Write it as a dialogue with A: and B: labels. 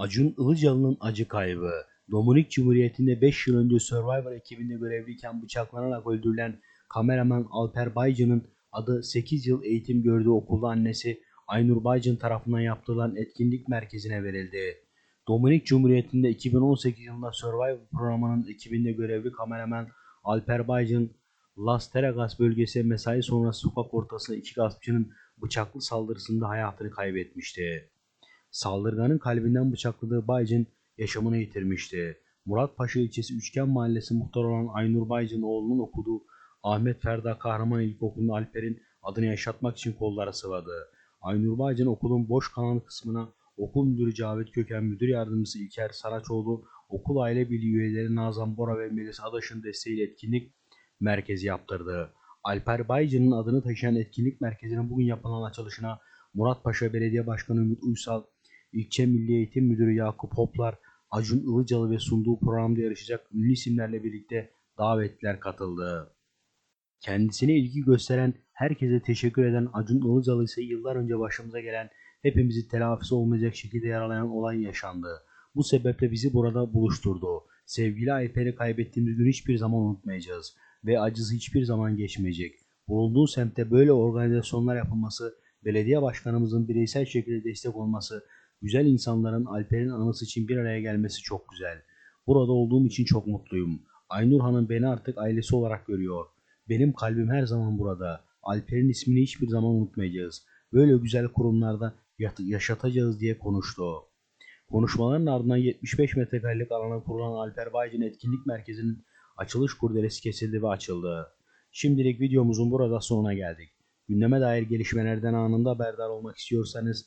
A: Acun Ilıcalı'nın acı kaybı. Dominik Cumhuriyeti'nde 5 yıl önce Survivor ekibinde görevliyken bıçaklanarak öldürülen kameraman Alper Baycan'ın adı 8 yıl eğitim gördüğü okulda annesi Aynur Baycan tarafından yaptırılan etkinlik merkezine verildi. Dominik Cumhuriyeti'nde 2018 yılında Survivor programının ekibinde görevli kameraman Alper Baycan, Las Teregas bölgesi mesai sonrası sokak ortasında iki gaspçının bıçaklı saldırısında hayatını kaybetmişti. Saldırganın kalbinden bıçakladığı Baycın yaşamını yitirmişti. Muratpaşa ilçesi Üçgen Mahallesi muhtarı olan Aynur Baycın oğlunun okuduğu Ahmet Ferda Kahraman İlkokulu'nda Alper'in adını yaşatmak için kollara sıvadı. Aynur Baycın okulun boş kalan kısmına okul müdürü Cavit Köken, müdür yardımcısı İlker Saraçoğlu, okul aile birliği üyeleri Nazan Bora ve Melis Adaş'ın desteğiyle etkinlik merkezi yaptırdı. Alper Baycı'nın adını taşıyan etkinlik merkezinin bugün yapılan açılışına Muratpaşa Belediye Başkanı Ümit Uysal, İlçe Milli Eğitim Müdürü Yakup Hoplar, Acun Ilıcalı ve sunduğu programda yarışacak ünlü isimlerle birlikte davetliler katıldı. Kendisine ilgi gösteren, herkese teşekkür eden Acun Ilıcalı ise yıllar önce başımıza gelen, hepimizi telafisi olmayacak şekilde yaralayan olay yaşandı. Bu sebeple bizi burada buluşturdu. Sevgili Alper'i kaybettiğimiz gün hiçbir zaman unutmayacağız ve acısı hiçbir zaman geçmeyecek. Bulunduğu semtte böyle organizasyonlar yapılması, belediye başkanımızın bireysel şekilde destek olması, güzel insanların Alper'in anısı için bir araya gelmesi çok güzel. Burada olduğum için çok mutluyum. Aynur Hanım beni artık ailesi olarak görüyor. Benim kalbim her zaman burada. Alper'in ismini hiçbir zaman unutmayacağız. Böyle güzel kurumlarda yaşatacağız diye konuştu. Konuşmaların ardından 75 metrekarelik alana kurulan Alper Baycın Etkinlik Merkezi'nin açılış kurdelesi kesildi ve açıldı. Şimdilik videomuzun burada sonuna geldik. Gündeme dair gelişmelerden anında haberdar olmak istiyorsanız